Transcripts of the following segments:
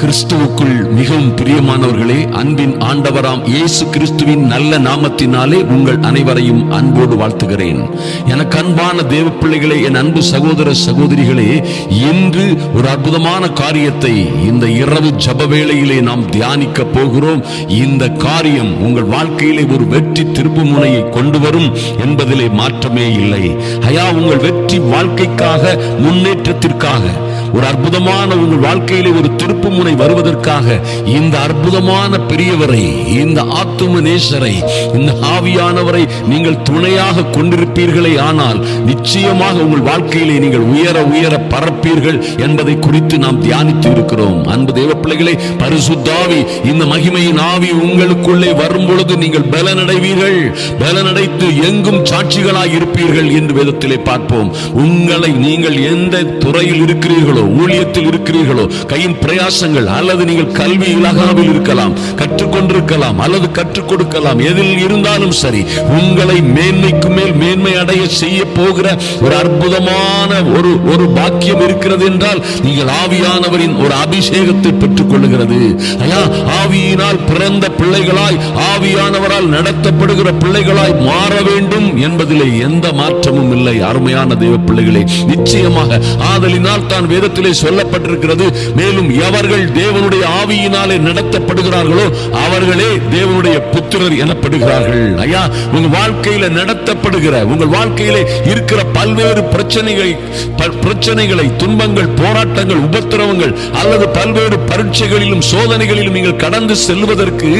கிறிஸ்துவுக்குள் மிகவும் பிரியமானவர்களே அன்பின் ஆண்டவராம் இயேசு கிறிஸ்துவின் நல்ல நாமத்தினாலே உங்கள் அனைவரையும் அன்போடு வாழ்த்துகிறேன். எனக்கு அன்பான தேவ பிள்ளைகளே என் அன்பு சகோதர சகோதரிகளே இன்று ஒரு அற்புதமான காரியத்தை இந்த இரவு ஜப வேளையிலே நாம் தியானிக்க போகிறோம். இந்த காரியம் உங்கள் வாழ்க்கையிலே ஒரு வெற்றி திருப்பு முனையை கொண்டு வரும் என்பதிலே மாற்றமே இல்லை. ஐயா உங்கள் வெற்றி வாழ்க்கைக்காக முன்னேற்றத்திற்காக ஒரு அற்புதமான உங்கள் வாழ்க்கையிலே ஒரு திருப்பு முனை வருவதற்காக இந்த அற்புதமான பெரியவரை இந்த ஆத்தும நேசரை இந்த ஆவியானவரை நீங்கள் துணையாக கொண்டிருப்பீர்களே ஆனால் நிச்சயமாக உங்கள் வாழ்க்கையிலே நீங்கள் உயர உயர பரப்பீர்கள் என்பதை குறித்து நாம் தியானித்து இருக்கிறோம். அன்பு தேவ பிள்ளைகளே பரிசுத்தாவி இந்த மகிமையின் ஆவி உங்களுக்குள்ளே வரும் பொழுது நீங்கள் பலனடைவீர்கள். பலனடைத்து எங்கும் சாட்சிகளாய் இருப்பீர்கள் என்று வேதத்திலே பார்ப்போம். உங்களை நீங்கள் எந்த துறையில் இருக்கிறீர்களோ இருக்கிறீர்களோ ஊழியத்தில் இருக்கிறீர்களோ கையின் பிரயாசங்கள் அல்லது நீங்கள் கல்வி இலகாவில் இருக்கலாம் கற்றுக்கொண்டிருக்கலாம் அல்லது கற்றுக் கொடுக்கலாம் எதில் இருந்தாலும் சரி உங்களை மேன்மைக்கு மேல் மேன்மை அடைய செய்ய போகிற ஒரு அற்புதமான ஒரு ஒரு பாக்கியம் இருக்கிறது என்றால் நீங்கள் ஆவியானவரின் ஒரு அபிஷேகத்தை பெற்றுக் கொள்ளுகிறது ஐயா ஆவியினால் பிறந்த பிள்ளைகளாய் ஆவியானவரால் நடத்தப்படுகிற பிள்ளைகளாய் மாற வேண்டும் என்பதிலே எந்த மாற்றமும் இல்லை. அருமையான தெய்வ பிள்ளைகளே நிச்சயமாக ஆதலினால் தான் வேத வேதத்திலே சொல்லப்பட்டிருக்கிறது மேலும் எவர்கள் தேவனுடைய ஆவியினாலே நடத்தப்படுகிறார்களோ அவர்களே தேவனுடைய புத்திரர் எனப்படுகிறார்கள். ஐயா உங்க வாழ்க்கையில நடத்தப்படுகிற உங்கள் வாழ்க்கையிலே இருக்கிற பல்வேறு பிரச்சனைகளை பிரச்சனைகளை துன்பங்கள் போராட்டங்கள் உபத்திரவங்கள் அல்லது பல்வேறு பரீட்சைகளிலும் சோதனைகளிலும் நீங்கள் கடந்து செல்வதற்கு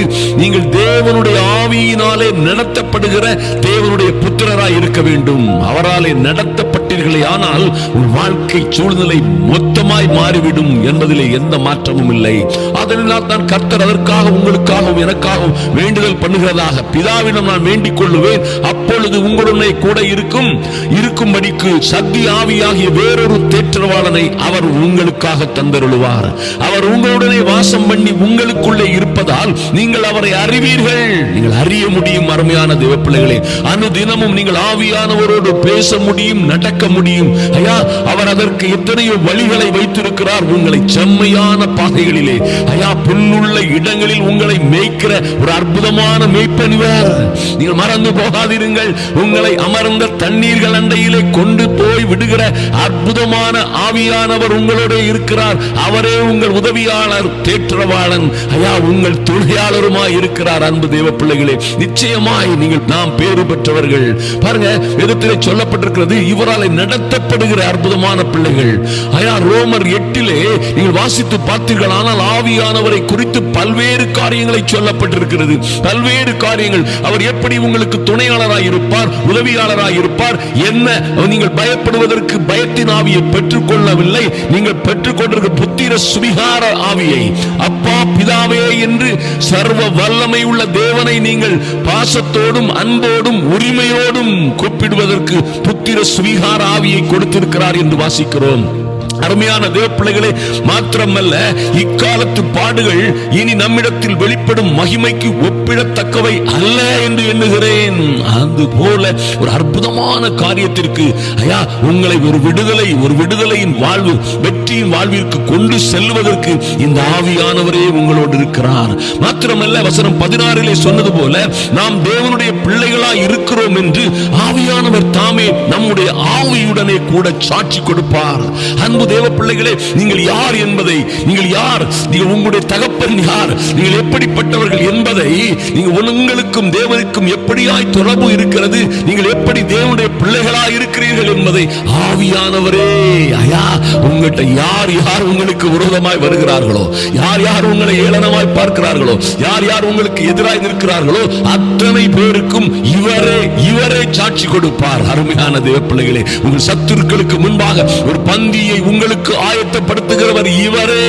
நீங்கள் தேவனுடைய ஆவியினாலே நடத்தப்படுகிற தேவனுடைய புத்திரராய் இருக்க வேண்டும். அவராலே நடத்த நடத்தப்பட்டீர்களே ஆனால் உன் வாழ்க்கை சூழ்நிலை மொத்தமாய் மாறிவிடும் என்பதிலே எந்த மாற்றமும் இல்லை. அதனால் தான் கர்த்தர் அதற்காக உங்களுக்காகவும் எனக்காகவும் வேண்டுதல் பண்ணுகிறதாக பிதாவிடம் நான் வேண்டிக் கொள்ளுவேன். அப்பொழுது உங்களுடனே கூட இருக்கும் இருக்கும்படிக்கு சக்தி ஆவியாகிய வேறொரு தேற்றவாளனை அவர் உங்களுக்காக தந்தருளுவார். அவர் உங்களுடனே வாசம் பண்ணி உங்களுக்குள்ளே இருப்பதால் நீங்கள் அவரை அறிவீர்கள். நீங்கள் அறிய முடியும் அருமையான தேவ பிள்ளைகளே அனு நீங்கள் ஆவியானவரோடு பேச முடியும் நடக்க முடியும். ஐயா அவர் அதற்கு எத்தனையோ வழிகளை வைத்திருக்கிறார் உங்களை செம்மையான பாதைகளிலே. ஐயா புல்லுள்ள இடங்களில் உங்களை மேய்க்கிற ஒரு அற்புதமான மேய்ப்பனிவர். நீங்கள் மறந்து போகாதிருங்கள். உங்களை அமர்ந்த தண்ணீர்கள் அண்டையிலே கொண்டு போய் விடுகிற அற்புதமான ஆவியானவர் உங்களோட இருக்கிறார். அவரே உங்கள் உதவியாளர் தேற்றவாளன். ஐயா உங்கள் துணையாளருமாய் இருக்கிறார் அன்பு தேவ பிள்ளைகளே. நிச்சயமாய் நீங்கள் நாம் பேறு பெற்றவர்கள். பாருங்க வேதத்திலே சொல்லப்பட்டிருக்கிறது இவரால் நடத்தப்படுகிற அற்புதமான பிள்ளைகள். ஐயா ரோமர் எட்டிலே நீங்கள் வாசித்து பார்த்தீர்கள். ஆனால் ஆவியானவரை குறித்து பல்வேறு காரியங்களை சொல்லப்பட்டிருக்கிறது. பல்வேறு காரியங்கள். அவர் எப்படி உங்களுக்கு துணையாளராய் இருப்பார் உதவியாளராய் இருப்பார் என்ன நீங்கள் பயப்படுவதற்கு பயத்தின் ஆவியை பெற்றுக்கொள்ளவில்லை. நீங்கள் பெற்றுக்கொண்டிருக்கிற புத்திர சுவிகார ஆவியை. அப்பா பிதாவே என்று சர்வ வல்லமை உள்ள தேவனை நீங்கள் பாசத்தோடும் அன்போடும் உரிமையோடும் கூப்பிடுவதற்கு புத்திர சுவிகார ஆவியை கொடுத்திருக்கிறார் என்று வாசிக்கிறோம். அருமையான தேவ பிள்ளைகளே மாத்திரமல்ல இக்காலத்து பாடுகள் இனி நம்மிடத்தில் வெளிப்படும் மகிமைக்கு ஒப்பிடத்தக்கவை அல்ல என்று எண்ணுகிறேன். அது போல ஒரு அற்புதமான காரியத்திற்கு ஐயா உங்களை ஒரு விடுதலை ஒரு விடுதலையின் வாழ்வு வெற்றியின் வாழ்விற்கு கொண்டு செல்வதற்கு இந்த ஆவியானவரே உங்களோடு இருக்கிறார். மாத்திரமல்ல வசனம் பதினாறிலே சொன்னது போல நாம் தேவனுடைய பிள்ளைகளாய் இருக்கிறோம் என்று ஆவியானவர் தாமே நம்முடைய ஆவியுடனே கூட சாட்சி கொடுப்பார். அன்பு தேவ பிள்ளைகளே நீங்கள் யார் என்பதை நீங்கள் யார்? நீங்கள் உங்களுடைய தகப்பன் யார்? நீங்கள் எப்படிப்பட்டவர்கள் என்பதை நீங்கள் உங்களுக்கும் தேவனுக்கும் எப்படியாய் தொடர்பு இருக்கிறது நீங்கள் எப்படி தேவனுடைய பிள்ளைகளாய் இருக்கிறீர்கள் என்பதை ஆவியானவரே ஐயா உங்கள்கிட்ட யார் யார் உங்களுக்கு விரோதமாய் வருகிறார்களோ யார் யார் உங்களை ஏளனமாய் பார்க்கிறார்களோ யார் யார் உங்களுக்கு எதிராய் நிற்கிறார்களோ அத்தனை பேருக்கும் இவரே இவரே சாட்சி கொடுப்பார். அருமையான தேவ பிள்ளைகளே உங்கள் சத்துருக்களுக்கு முன்பாக ஒரு பந்தியை உங்களுக்கு ஆயத்தப்படுத்துகிறவர் இவரே.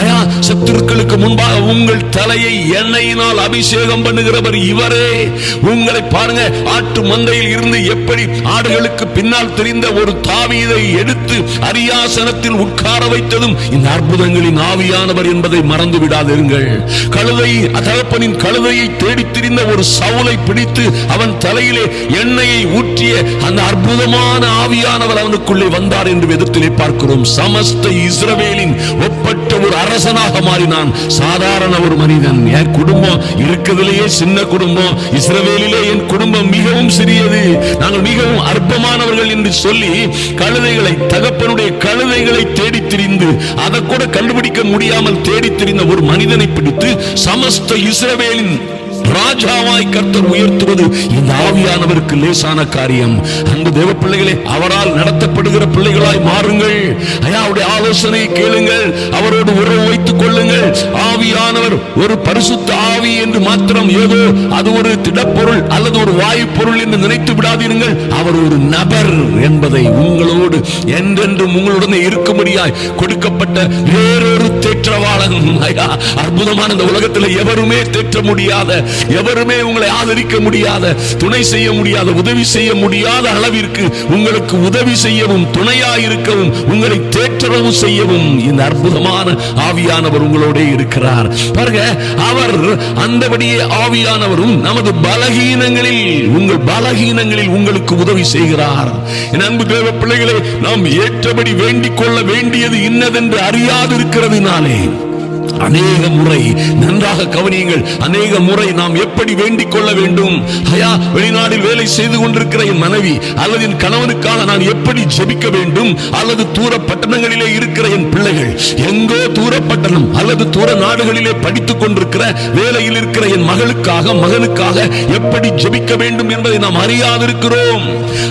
ஐயா சத்துருக்களுக்கு முன்பாக உங்கள் தலையை எண்ணெயினால் அபிஷேகம் பண்ணுகிறவர் இவரே. உங்களை பாருங்க ஆட்டு மந்தையில் இருந்து எப்படி ஆடுகளுக்கு பின்னால் தெரிந்த ஒரு தாவீதை எடுத்து அரியாசனத்தில் உட்கார வைத்ததும் இந்த அற்புதங்களின் ஆவியானவர் என்பதை மறந்து விடாதிருங்கள். கழுதை தகப்பனின் கழுதையை தேடி திரிந்த ஒரு சவுலை பிடித்து அவன் தலையிலே எண்ணெயை ஊற்றிய அந்த அற்புதமான ஆவியானவர் அவனுக்குள்ளே வந்தார் என்று விதத்திலே பார்க்கிறோம். சமஸ்த இஸ்ரவேலின் ஒப்பற்ற ஒரு அரசனாக மாறினான். சாதாரண ஒரு மனிதன். என் குடும்பம் இருக்கிறதுலேயே சின்ன குடும்பம். இஸ்ரவேலிலே என் குடும்பம் மிகவும் சிறியது. நாங்கள் மிகவும் அற்பமானவர்கள் என்று சொல்லி கழுதைகளை தகப்பனுடைய கழுதைகளை தேடி திரிந்து அதை கூட கண்டுபிடிக்க முடியாமல் தேடி திரிந்த ஒரு மனிதனை பிடித்து சமஸ்த இஸ்ரவேலின் ராஜாவாய் கர்த்தர் உயர்த்துவது இந்த ஆவியானவருக்கு லேசான காரியம். அன்பு தேவ பிள்ளைகளே அவரால் நடத்தப்படுகிற பிள்ளைகளாய் மாறுங்கள். ஐயா அவருடைய ஆலோசனையை கேளுங்கள். அவரோடு உறவு வைத்துக் கொள்ளுங்கள். ஆவியானவர் ஒரு பரிசுத்த ஆவி என்று மாத்திரம் ஏதோ அது ஒரு திடப்பொருள் அல்லது ஒரு வாயு பொருள் என்று நினைத்து விடாதீர்கள். அவர் ஒரு நபர் என்பதை உங்களோடு என்றென்றும் உங்களுடனே இருக்கும்படியாய் கொடுக்கப்பட்ட வேறொரு தேற்றவாளன். ஐயா அற்புதமான இந்த உலகத்தில் எவருமே தேற்ற முடியாத எவருமே உங்களை ஆதரிக்க முடியாத துணை செய்ய முடியாத உதவி செய்ய முடியாத அளவிற்கு உங்களுக்கு உதவி செய்யவும் துணையா இருக்கவும் உங்களை தேற்றவும் செய்யவும் இந்த அற்புதமான ஆவியானவர் உங்களோட இருக்கிறார். பாருங்க அவர் அந்தபடியே ஆவியானவரும் நமது பலகீனங்களில் உங்கள் பலகீனங்களில் உங்களுக்கு உதவி செய்கிறார். என் அன்பு தேவ பிள்ளைகளை நாம் ஏற்றபடி வேண்டிக் கொள்ள வேண்டியது இன்னதென்று அறியாதிருக்கிறதுனாலே அநேக முறை நன்றாக கவனியுங்கள். அநேக முறை நாம் எப்படி வேண்டிக் கொள்ள வேண்டும்? ஹயா வெளிநாட்டில் வேலை செய்து கொண்டிருக்கிற என் மனைவி அல்லது என் கணவனுக்காக நான் எப்படி ஜெபிக்க வேண்டும்? அல்லது தூர பட்டணங்களிலே இருக்கிற என் பிள்ளைகள் எங்கோ தூர பட்டணம் அல்லது தூர நாடுகளிலே படித்துக் கொண்டிருக்கிற வேலையில் இருக்கிற என் மகளுக்காக மகனுக்காக எப்படி ஜெபிக்க வேண்டும் என்பதை நாம் அறியாதிருக்கிறோம்.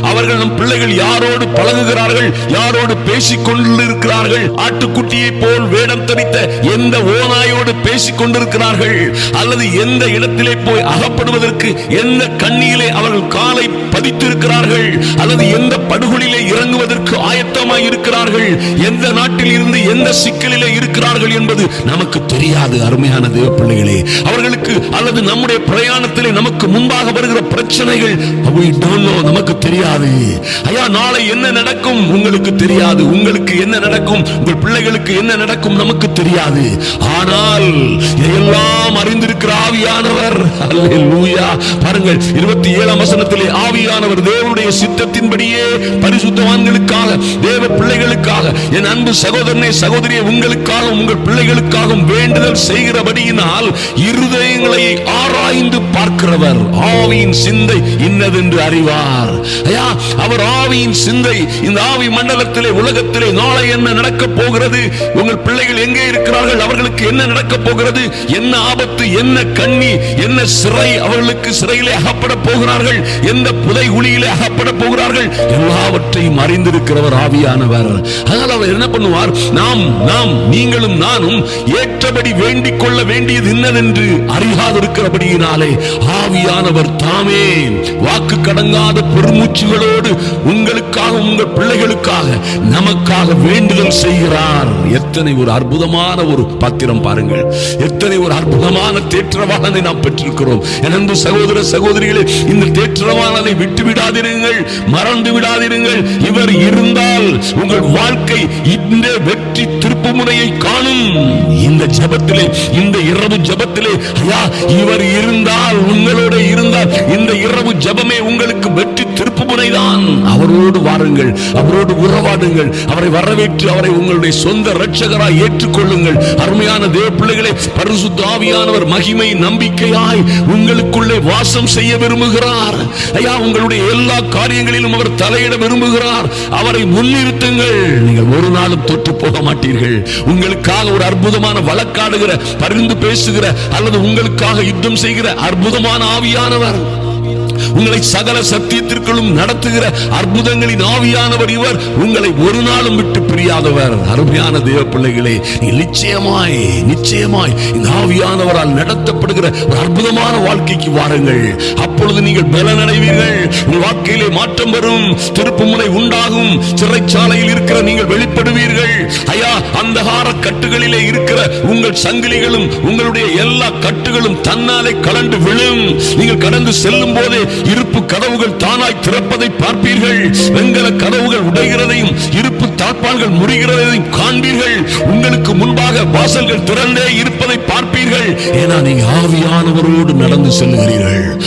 அவர்கள் நம் பிள்ளைகள் யாரோடு பழகுகிறார்கள்? யாரோடு பேசிக் கொண்டிருக்கிறார்கள்? ஆட்டுக்குட்டியை போல் வேடம் தரித்த எந்த ஓநாயோடு பேசிக் கொண்டிருக்கிறார்கள் அல்லது எந்த இடத்திலே போய் அகப்படுவதற்கு எந்த கண்ணியிலே அவர்கள் காலை பதித்திருக்கிறார்கள். அல்லது எந்த படுகொலிலே இறங்குவதற்கு ஆயத்தமாய் இருக்கிறார்கள். எந்த நாட்டில் இருந்து எந்த சிக்கலிலே இருக்கிறார்கள் என்பது நமக்கு தெரியாது அருமையான தேவ பிள்ளைகளே அவர்களுக்கு அல்லது நம்முடைய பிரயாணத்திலே நமக்கு முன்பாக வருகிற பிரச்சனைகள் நமக்கு தெரியாது. ஐயா நாளை என்ன நடக்கும்? உங்களுக்கு தெரியாது. உங்களுக்கு என்ன நடக்கும்? உங்கள் பிள்ளைகளுக்கு என்ன நடக்கும்? நமக்கு தெரியாது. ஆனால் எல்லாம் அறிந்திருக்கிற ஆவியானவர். பாருங்கள் இருபத்தி ஏழாம் வசனத்திலே ஆவியானவர் தேவனுடைய சித்தத்தின்படியே பரிசுத்தவான்களுக்காக தேவ பிள்ளைகளுக்காக என் அன்பு சகோதரனே சகோதரியை உங்களுக்காக உங்கள் பிள்ளைகளுக்காகவும் வேண்டுதல் செய்கிறபடியினால் இருதயங்களை ஆராய்ந்து பார்க்கிறவர். ஆவியின் சிந்தை இன்னதென்று அறிவார். ஐயா அவர் ஆவியின் சிந்தை இந்த ஆவி மண்டலத்திலே உலகத்திலே நாளை என்ன நடக்கப் போகிறது? உங்கள் பிள்ளைகள் எங்கே இருக்கிறார்கள்? அவர்களுக்கு அவர்களுக்கு என்ன நடக்க போகிறது? என்ன ஆபத்து? என்ன கண்ணி? என்ன சிறை அவர்களுக்கு சிறையிலே அகப்பட போகிறார்கள்? எந்த புதை குழியிலே அகப்பட போகிறார்கள்? எல்லாவற்றையும் அறிந்திருக்கிறவர் ஆவியானவர். அதனால் அவர் என்ன பண்ணுவார்? நாம் நாம் நீங்களும் நானும் ஏற்றபடி வேண்டிக் கொள்ள வேண்டியது என்னவென்று அறியாதிருக்கிறபடியினாலே ஆவியானவர் தாமே. வாக்கு கடங்காத பெருமூச்சுகளோடு உங்களுக்காக உங்கள் பிள்ளைகளுக்காக நமக்காக வேண்டுதல் செய்கிறார். எத்தனை ஒரு அற்புதமான ஒரு பத்து பாத்திரம் பாருங்கள். எத்தனை ஒரு அற்புதமான தேற்றவாளனை நாம் பெற்றிருக்கிறோம். எனது சகோதர சகோதரிகளே இந்த தேற்றவாளனை விட்டு விடாதிருங்கள் மறந்து விடாதிருங்கள். இவர் இருந்தால் உங்கள் வாழ்க்கை இந்த வெற்றி திருப்பு முனையை காணும். இந்த ஜபத்திலே இந்த இரவு ஜபத்திலே ஐயா இவர் இருந்தால் உங்களோட இருந்தால் இந்த இரவு ஜபமே உங்களுக்கு வெற்றி திருப்பு முனைதான். அவரோடு வாருங்கள் அவரோடு உறவாடுங்கள் அவரை வரவேற்று அவரை உங்களுடைய சொந்த இரட்சகராய் ஏற்றுக்கொள்ளுங்கள். அருமையான தேவ பிள்ளைகளே பரிசுத்தாவியானவர் மகிமை நம்பிக்கையாய் உங்களுக்குள்ளே வாசம் செய்ய விரும்புகிறார். ஐயா உங்களுடைய எல்லா காரியங்களிலும் அவர் தலையிட விரும்புகிறார். அவரை முன்னிறுத்துங்கள். நீங்கள் ஒரு நாளும் தொற்று போக மாட்டீர்கள். உங்களுக்காக ஒரு அற்புதமான வழக்காடுகிற பரிந்து பேசுகிற அல்லது உங்களுக்காக யுத்தம் செய்கிற அற்புதமான ஆவியானவர். உங்களை சகல சத்தியத்திற்குள்ளும் நடத்துகிற அற்புதங்களின் ஆவியானவர் இவர். உங்களை ஒரு நாளும் விட்டு பிரியாதவர். அருமையான தேவ பிள்ளைகளே நிச்சயமாய் நிச்சயமாய் இந்த ஆவியானவரால் நடத்தப்படுகிற ஒரு அற்புதமான வாழ்க்கைக்கு வாருங்கள். அப்பொழுது நீங்கள் பலனடைவீர்கள். உங்கள் வாழ்க்கையிலே மாற்றம் வரும் திருப்பு முனை உண்டாகும். சிறைச்சாலையில் இருக்கிற நீங்கள் வெளிப்படுவீர்கள். ஐயா அந்தகார கட்டுகளிலே இருக்கிற உங்கள் சங்கிலிகளும் உங்களுடைய எல்லா கட்டுகளும் தன்னாலே கலண்டு விழும். நீங்கள் கடந்து செல்லும் போதே இருப்பு கதவுகள் தானாய் திறப்பதை பார்ப்பீர்கள். வெங்கல கதவுகள் உடைகிறதையும் இருப்பு தாழ்பால்கள் முறிகிறதையும் காண்பீர்கள். உங்களுக்கு முன்பாக வாசல்கள் திறந்தே இருப்பதை பார்ப்பீர்கள். ஏன்னா நீங்க ஆவியானவரோடு நடந்து செல்லுகிறீர்கள்.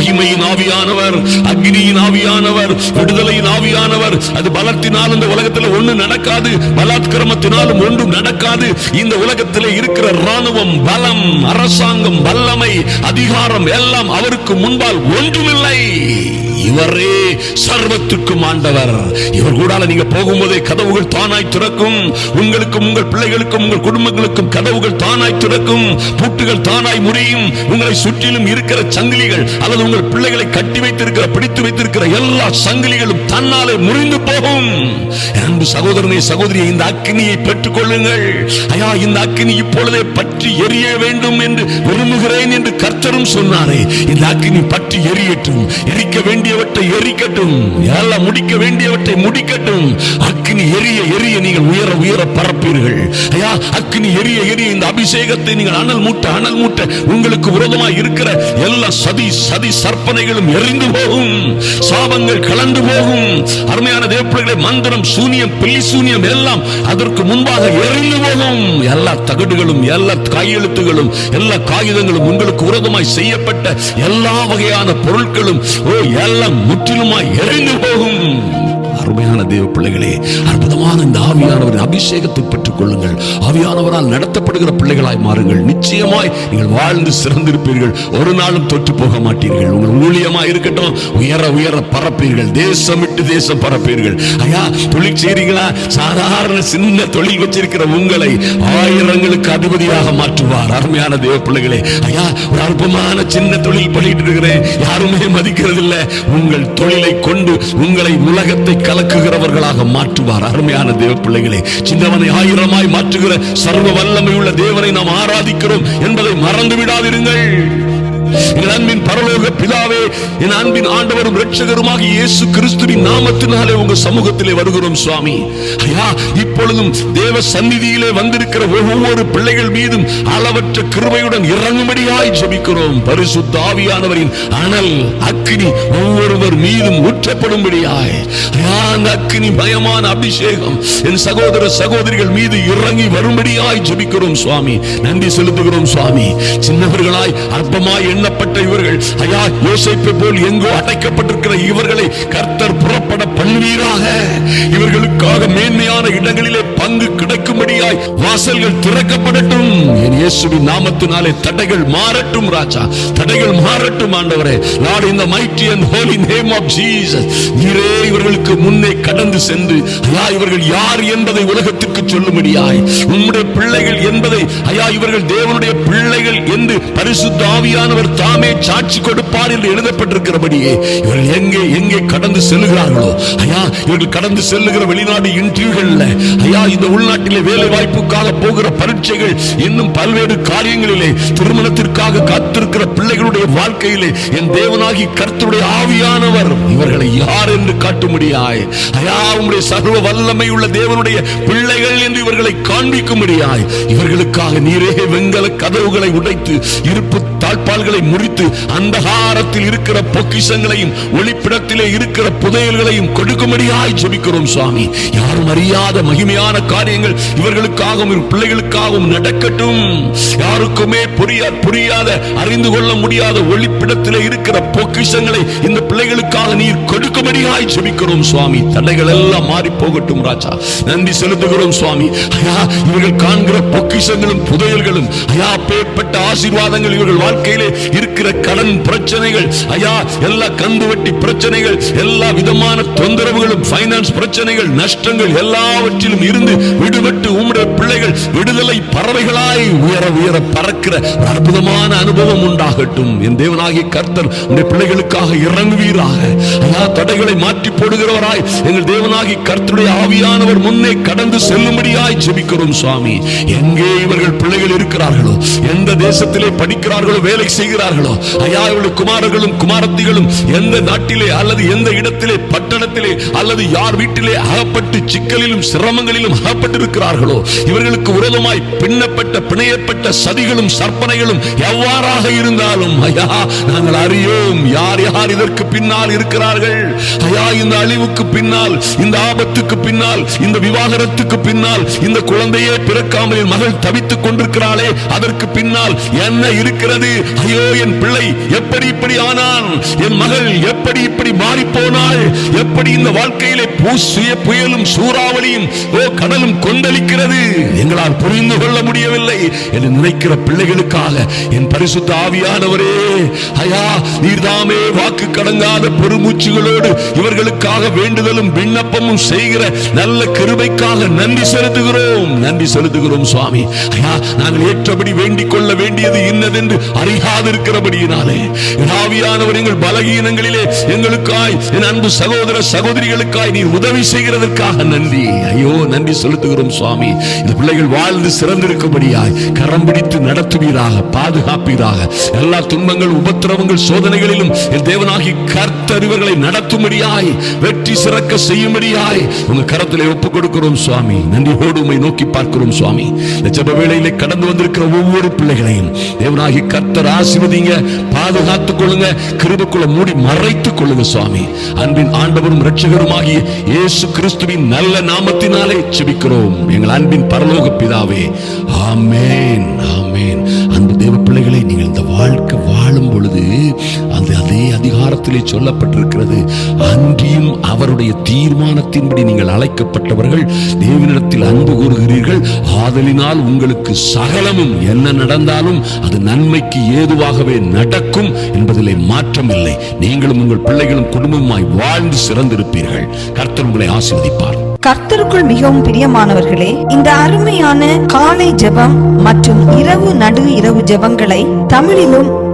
மகிமையின் ஆவியானவர் அக்னியின் ஆவியானவர் விடுதலையின் ஆவியானவர். அது பலத்தினால் இந்த உலகத்தில் ஒண்ணு நடக்காது. பலாத்கிரமத்தினாலும் ஒன்றும் நடக்காது. இந்த உலகத்தில் இருக்கிற ராணுவம் பலம் அரசாங்கம் வல்லமை அதிகாரம் எல்லாம் அவருக்கு முன்பால் ஒன்றுமில்லை. இவரே சர்வத்துக்கும் ஆண்டவர். இவர் கூடால நீங்க போகும்போதே கதவுகள் தானாய் திறக்கும். உங்களுக்கும் உங்கள் பிள்ளைகளுக்கும் உங்கள் குடும்பங்களுக்கும் கதவுகள் தானாய் திறக்கும். பூட்டுகள் தானாய் முறியும். உங்களை சுற்றிலும் இருக்கிற சங்கிலிகள் அல்லது உங்கள் பிள்ளைகளை கட்டி வைத்திருக்கிற பிடித்து வைத்திருக்கிற எல்லா சங்கிலிகளும் தன்னாலே முறிந்து போகும். அன்பு சகோதரனை சகோதரியை இந்த அக்னியை பெற்றுக் கொள்ளுங்கள் ஐயா இந்த அக்னி இப்பொழுதே பற்றி எரிய வேண்டும் என்று விரும்புகிறேன் என்று கர்த்தரும் சொன்னாரே. இந்த அக்னி பற்றி எரியட்டும் எரிக்க வேண்டிய வேண்டியவற்றை எரிக்கட்டும் எல்லாம் முடிக்க வேண்டியவற்றை முடிக்கட்டும். அக்னி எரிய எரிய நீங்கள் உயர உயர பரப்பீர்கள். ஐயா அக்னி எரிய எரிய இந்த அபிஷேகத்தை நீங்கள் அனல் மூட்ட அனல் மூட்ட உங்களுக்கு விரோதமாக இருக்கிற எல்லா சதி சதி சற்பனைகளும் எரிந்து போகும். சாபங்கள் கலந்து போகும். அருமையான தேவப்பிள்ளைகளை மந்திரம் சூனியம் பில்லி சூனியம் எல்லாம் அதற்கு முன்பாக எரிந்து போகும். எல்லா தகடுகளும் எல்லா கையெழுத்துகளும் எல்லா காகிதங்களும் உங்களுக்கு விரோதமாய் செய்யப்பட்ட எல்லா வகையான பொருட்களும் ஓ எல்லா எல்லாம் முற்றிலுமாய் எரிந்து போகும். அருமையான தேவ பிள்ளைகளே அற்புதமான இந்த ஆவியானவரின் அபிஷேகத்தை கொள்ளுங்கள். ஆவியானவரால் நடத்தப்படுகிற பிள்ளைகளாய் மாறுங்கள். நிச்சயமாய் நீங்கள் வாழ்ந்து சிறந்திருப்பீர்கள். ஒரு நாளும் தொற்று போக மாட்டீர்கள். உங்கள் ஊழியமா இருக்கட்டும். உயர உயர பரப்பீர்கள். தேசம் விட்டு தேசம் பரப்பீர்கள். ஐயா தொழில் செய்றீங்களா சாதாரண சின்ன தொழில் வச்சிருக்கிற உங்களை ஆயிரங்களுக்கு அதிபதியாக மாற்றுவார். அருமையான தேவ பிள்ளைகளே ஐயா ஒரு அற்பமான சின்ன தொழில் பண்ணிட்டு இருக்கிறேன். யாருமே மதிக்கிறது இல்லை உங்கள் தொழிலை கொண்டு உங்களை உலகத்தை கலக்குகிறவர்களாக மாற்றுவார். அருமையான தேவ பிள்ளைகளே சின்னவனை ஆயிரம் ஆயிரமாய் மாற்றுகிற சர்வ வல்லமை உள்ள தேவனை நாம் ஆராதிக்கிறோம் என்பதை மறந்து விடாதிருங்கள் எங்கள் அன்பின் பரலோக பிதாவே என் அன்பின் ஆண்டவரும் ரட்சகருமாக இயேசு கிறிஸ்துவின் நாமத்தினாலே உங்க சமூகத்திலே வருகிறோம் சுவாமி. ஐயா இப்பொழுதும் தேவ சந்நிதியிலே வந்திருக்கிற ஒவ்வொரு பிள்ளைகள் மீதும் அளவற்ற கிருபையுடன் இறங்கும்படியாய் ஜெபிக்கிறோம். பரிசுத்த ஆவியானவரின் அனல் அக்னி ஒவ்வொருவர் மீதும் ஊற்றப்படும்படியாய். ஐயா அந்த அக்கினி பயமான அபிஷேகம் என் சகோதர சகோதரிகள் மீது இறங்கி வரும்படியாய் ஜெபிக்கிறோம் சுவாமி. நன்றி செலுத்துகிறோம் சுவாமி. சின்னவர்களாய் அற்பமாய் எண்ணப்பட்ட இவர்கள் ஐயா யோசிப்பை போல் எங்கோ அடைக்கப்பட்டிருக்கிற இவர்களை கர்த்தர் புறப்பட பண்ணுவீராக. இவர்களுக்காக மேன்மையான இடங்களிலே பங்கு கிடைக்கும்படியாய் வாசல்கள் திறக்கப்படட்டும். என் இயேசுவின் நாமத்தினாலே தடைகள் மாறட்டும் ராஜா. தடைகள் மாறட்டும் ஆண்டவரே. நாடு இந்த mighty and holy name of Jesus நீரே இவர்களுக்கு முன்னே கடந்து சென்று ஐயா இவர்கள் யார் என்பதை உலகத்திற்கு சொல்லும்படியாய். உம்முடைய பிள்ளைகள் என்பதை ஐயா இவர்கள் தேவனுடைய பிள்ளைகள் என்று பரிசுத்த ஆவியானவர் தாமே சாட்சி கொடுப்பார் என்று எழுதப்பட்டிருக்கிறபடியே இவர்கள் எங்கே எங்கே கடந்து செல்லுகிறார்களோ? ஐயா இவர்கள் கடந்து செல்லுகிற வெளிநாடு இன்டர்வியூகள்ல ஐயா இந்த உள்நாட்டிலே வேலை வாய்ப்புக்காக போகிற பரீட்சைகள் இன்னும் பல்வேறு காரியங்களிலே திருமணத்திற்காக காத்திருக்கிற பிள்ளைகளுடைய வாழ்க்கையிலே என் தேவனாகி கர்த்தருடைய ஆவியானவர் இவர்களை யார் என்று காட்டும்படியாய் ஐயா உங்களுடைய சர்வ வல்லமை உள்ள தேவனுடைய பிள்ளைகள் என்று இவர்களை காண்பிக்கும்படியாய் இவர்களுக்காக நீரே வெங்கல கதவுகளை உடைத்து இருப்பு தாழ்பால்களை முறித்து அந்தகாரத்தில் இருக்கிற பொக்கிஷங்களையும் ஒளிப்பிடத்திலே இருக்கிற புதையல்களையும் கொடுக்கும்படியாய் ஜெபிக்கிறோம் சுவாமி. யாரும் அறியாத மகிமையான காரியங்கள் இவர்களுக்காகவும் பிள்ளைகளுக்காகவும் நடக்கட்டும். யாருக்குமே புரியா புரியாத அறிந்து கொள்ள முடியாத ஒளிப்பிடத்திலே இருக்கிற பொக்கிஷங்களை இந்த பிள்ளைகளுக்காக நீர் கொடுக்கும்படியாய் ஜெபிக்கிறோம் சுவாமி. தடைகள் எல்லாம் மாறி போகட்டும் ராஜா. நன்றி செலுத்துகிறோம் சுவாமி. ஐயா இவர்கள் காண்கிற பொக்கிஷங்களும் புதையல்களும் ஐயா பேர்பட்ட ஆசீர்வாதங்கள் இவர்கள் வாழ்க்கையிலே இருக்கிற கடன் பிரச்சனைகள் ஐயா எல்லா கந்து வட்டி பிரச்சனைகள் எல்லா விதமான தொந்தரவுகளும் பைனான்ஸ் பிரச்சனைகள் நஷ்டங்கள் எல்லாவற்றிலும் இருந்து விடுபட்டு உம்முடைய பிள்ளைகள் விடுதலை பறவைகளாய் உயர உயர பறக்கிற அற்புதமான அனுபவம் உண்டாகட்டும். என் தேவனாகிய கர்த்தர் உடைய பிள்ளைகளுக்காக இறங்குவீராக ஐயா தடைகளை மாற்றி போடுகிறவராய் எங்கள் தேவனாகி கர்த்தருடைய ஆவியானவர் முன்னே கடந்து செல்லும்படியாய் ஜெபிக்கிறோம் சுவாமி. எங்கே இவர்கள் பிள்ளைகள் இருக்கிறார்களோ எந்த தேசத்திலே படிக்கிறார்களோ வேலை செய்கிறார்களோ ஐயா இவர்கள் குமாரர்களும் குமாரத்திகளும் எந்த நாட்டிலே அல்லது எந்த இடத்திலே பட்டணத்திலே அல்லது யார் வீட்டிலே அகப்பட்டு சிக்கலிலும் சிரமங்களிலும் அகப்பட்டிருக்கிறார்களோ இவர்களுக்கு விரோதமாய் பின்னப்பட்ட பிணையப்பட்ட சதிகளும் சற்பனைகளும் எவ்வாறாக இருந்தாலும் ஐயா நாங்கள் அறியோம் யார் யார் இதற்கு பின்னால் இருக்கிறார்கள். ஐயா இந்த அழிவுக்கு பின்னால் இந்த ஆபத்துக்கு பின்னால் இந்த விவாகரத்துக்கு பின்னால் இந்த குழந்தையே பிறக்காமல் என் மகள் தவித்துக் கொண்டிருக்கிறாளே அதற்கு பின்னால் என்ன இருக்கிறது? ஐயோ என் பிள்ளை எப்படி இப்படி ஆனான்? என் மகள் எப்படி இப்படி மாறி போனாள் எப்படி இந்த வாழ்க்கையிலே பூசிய புயலும் சூறாவளியும் ஓ கடலும் கொந்தளிக்கிறது? எங்களால் புரிந்து கொள்ள முடியவில்லை. என்று நினைக்கிற பிள்ளைகளுக்காக என் பரிசுத்த ஆவியானவரே ஐயா நீர்தாமே வாக்கு கடங்காத பெருமூச்சுகளோடு இவர்களுக்காக வேண்டுதலும் விண்ணப்பமும் செய்கிற நல்ல கிருபைக்காக நன்றி செலுத்துகிறோம். நன்றி செலுத்துகிறோம் சுவாமி. ஐயா நாங்கள் ஏற்றபடி வேண்டிக் கொள்ள வேண்டியது இன்னதென்று அறியாதிருக்கிறபடியினாலே. ஆவியானவர் எங்கள் பலகீனங்களிலே எங்களுக்காய் என் அன்பு சகோதர சகோதரிகளுக்காய் நீர் உதவி செய்கிறதற்காக நன்றி. ஐயோ நன்றி செலுத்துகிறோம் சுவாமி. இந்த பிள்ளைகள் வாழ்ந்து சிறந்திருக்கும்படியாய் கரம் பிடித்து நடத்துவீராக பாதுகாப்பீராக. எல்லா துன்பங்கள் உபத்திரவங்கள் சோதனைகளிலும் என் தேவனாகி கர்த்தர் இவர்களை நடத்தும்படியாய் வெற்றி சிறக்க செய்யும்படியாய் உங்க கரத்திலே ஒப்பு கொடுக்கிறோம் சுவாமி. நன்றியோடு ஓடுமை நோக்கி பார்க்கிறோம் சுவாமி. இந்த வேளையிலே கடந்து வந்திருக்கிற ஒவ்வொரு பிள்ளைகளையும் தேவனாகி கர்த்தர் ஆசிர்வதிங்க பாதுகாத்துக் கொள்ளுங்க கிருபக்குள்ள மூடி மறைத்துக் கொள்ளுங்க சுவாமி. அன்பின் ஆண்டவரும் ரட்சகருமாகிய இயேசு கிறிஸ்துவின் நல்ல நாமத்தினாலே செபிக்கிறோம் எங்கள் அன்பின் பரலோக பிதாவே ஆமேன் ஆமேன். அன்பு தேவ பிள்ளைகளை நீங்கள் இந்த வாழ்க்கை வாழும் பொழுது அதே அதிகாரத்திலே சொல்லப்பட்டிருக்கிறது. அன்றியும் அவருடைய தீர்மானத்தின்படி நீங்கள் அழைக்கப்பட்டவர்கள் தேவனிடத்தில் அன்பு கூறுகிறீர்கள். ஆதலினால் உங்களுக்கு சகலமும் என்ன நடந்தாலும் அது நன்மைக்கு ஏதுவாகவே நடக்கும் என்பதிலே மாற்றமில்லை. நீங்களும் உங்கள் பிள்ளைகளும் குடும்பமாய் வாழ்ந்து சிறந்திருப்பீர்கள். கர்த்தர் உங்களை ஆசீர்வதிப்பார். கர்த்தருக்குள் மிகவும் பிரியமானவர்களே இந்த அருமையான காலை ஜெபம் மற்றும் இரவு நடு இரவு ஜெபங்களை தமிழிலும்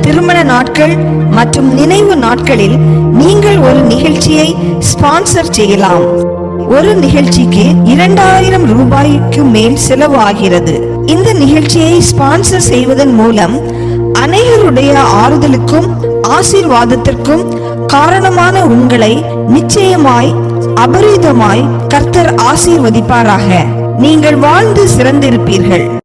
திருமண நாட்கள் மற்றும் நினைவு நாட்களில் நீங்கள் ஒரு நிகழ்ச்சியை ஸ்பான்சர் செய்யலாம். ஒரு நிகழ்ச்சிக்கு இரண்டாயிரம் ரூபாய்க்கு மேல் செலவு ஆகிறது இந்த நிகழ்ச்சியை ஸ்பான்சர் செய்வதன் மூலம் அனைவருடைய ஆறுதலுக்கும் ஆசீர்வாதத்திற்கும் காரணமான உங்களை நிச்சயமாய் அபரிதமாய் கர்த்தர் ஆசீர்வதிப்பாராக. நீங்கள் வாழ்ந்து சிறந்திருப்பீர்கள்.